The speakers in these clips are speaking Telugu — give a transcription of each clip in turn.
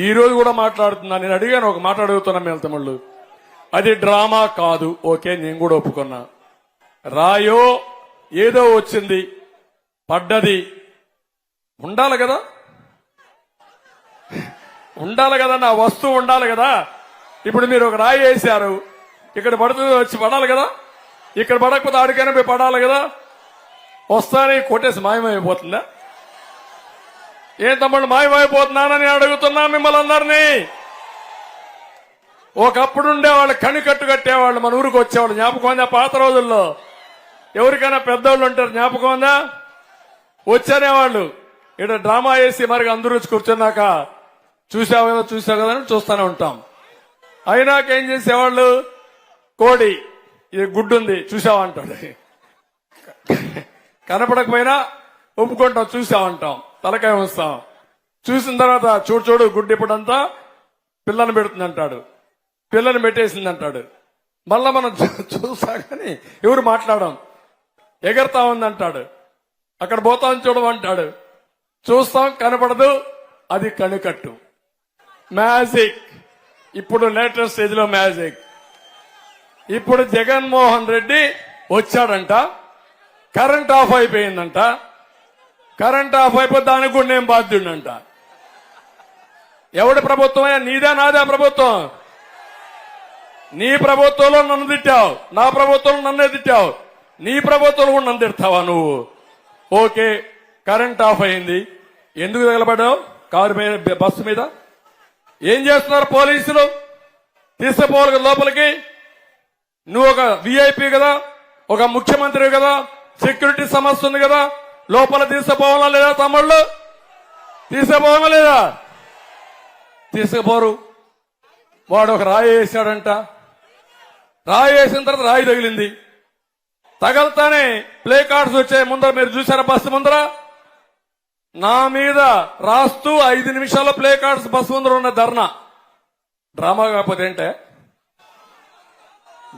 ఈ రోజు కూడా మాట్లాడుతున్నా. నేను అడిగాను ఒక మాట అడుగుతున్నా మీ తమ్ముళ్ళు. అది డ్రామా కాదు ఓకే నేను కూడా ఒప్పుకున్నా. రాయో ఏదో వచ్చింది పడ్డది. ఉండాలి కదా? ఉండాలి కదా నా వస్తువు ఉండాలి కదా? ఇప్పుడు మీరు ఒక రాయి వేశారు. ఇక్కడ పడుతుంది వచ్చి పడాలి కదా? ఇక్కడ పడకపోతే ఆడికైనా పోయి పడాలి కదా? వస్తానే కొట్టేసి మాయమైపోతుందా? ఏం తమ్ముడు మాయమైపోతున్నానని అడుగుతున్నా మిమ్మల్ని అందరినీ ఒకప్పుడుండే వాళ్ళు కనికట్టు కట్టేవాళ్ళు మన ఊరికి వచ్చేవాళ్ళు. జ్ఞాపకం ఉందా పాత రోజుల్లో? ఎవరికైనా పెద్దవాళ్ళు ఉంటారు జ్ఞాపకం ఉందా? వచ్చేనేవాళ్ళు. ఇక్కడ డ్రామా వేసి మరి అందరూ వచ్చి కూర్చున్నాక చూసావు కదా చూసావు కదా అని చూస్తూనే ఉంటాం. అయినాక ఏం చేసేవాళ్ళు? కోడి ఇది గుడ్డు ఉంది అంటాడు. కనపడకపోయినా ఒప్పుకుంటాం చూసామంటాం తలకాయ వస్తాం చూసిన తర్వాత చూడు చూడు గుడ్డు ఇప్పుడంతా పిల్లని పెడుతుంది అంటాడు పిల్లని పెట్టేసింది అంటాడు మళ్ళా మనం చూసా కానీ ఎవరు మాట్లాడడం? ఎగరతా ఉంది అంటాడు అక్కడ పోతాం చూడమంటాడు చూస్తాం కనపడదు. అది కనుకట్టు. మ్యాజిక్. ఇప్పుడు లేటెస్ట్ స్టేజ్లో మ్యాజిక్. ఇప్పుడు జగన్మోహన్ రెడ్డి వచ్చాడంట. కరెంట్ ఆఫ్ అయిపోయిందంట. కరెంట్ ఆఫ్ అయిపోద్దానికి కూడా నేను బాధ్యుడంట ఎవడి ప్రభుత్వమే నీదే నాదే ప్రభుత్వం. నీ ప్రభుత్వంలో నన్ను తిట్టావు. నా ప్రభుత్వంలో నన్నే తిట్టావు. నీ ప్రభుత్వంలో కూడా నన్ను తిడతావా నువ్వు? ఓకే కరెంట్ ఆఫ్ అయింది. ఎందుకు తగలబడ్డావు? కారు మీద బస్సు మీద? ఏం చేస్తున్నారు పోలీసులు? తీసుకుపోవాలి లోపలికి. నువ్వు ఒక విఐపి కదా? ఒక ముఖ్యమంత్రి కదా? సెక్యూరిటీ సమస్య ఉంది కదా? లోపల తీసుకుపోవాలా లేదా తమ్ముళ్ళు? తీసుకుపోవాలా లేదా? తీసుకుపోరు వాడు ఒక రాయి వేసాడంట. రాయి వేసిన తర్వాత రాయి తగిలింది. తగలతానే ప్లే కార్డ్స్ వచ్చాయి. ముందర మీరు చూసారా బస్సు ముందర? నా మీద రాస్తూ ఐదు నిమిషాల్లో ప్లే కార్డ్స్ బస్సు ముందర ఉన్న ధర్నా. డ్రామా కాకపోతే ఏంటే?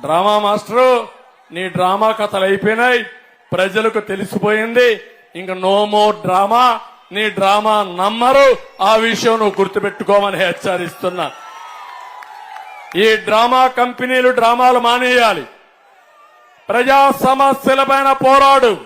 డ్రామా మాస్టరు నీ డ్రామా కథలు అయిపోయినాయి. ప్రజలకు తెలిసిపోయింది. ఇంక నో మోర్ డ్రామా నీ డ్రామా నమ్మరు. ఆ విషయం నువ్వు గుర్తుపెట్టుకోమని హెచ్చరిస్తున్నా. ఈ డ్రామా కంపెనీలు డ్రామాలు మానేయాలి. ప్రజా సమస్యలపైన పోరాడు.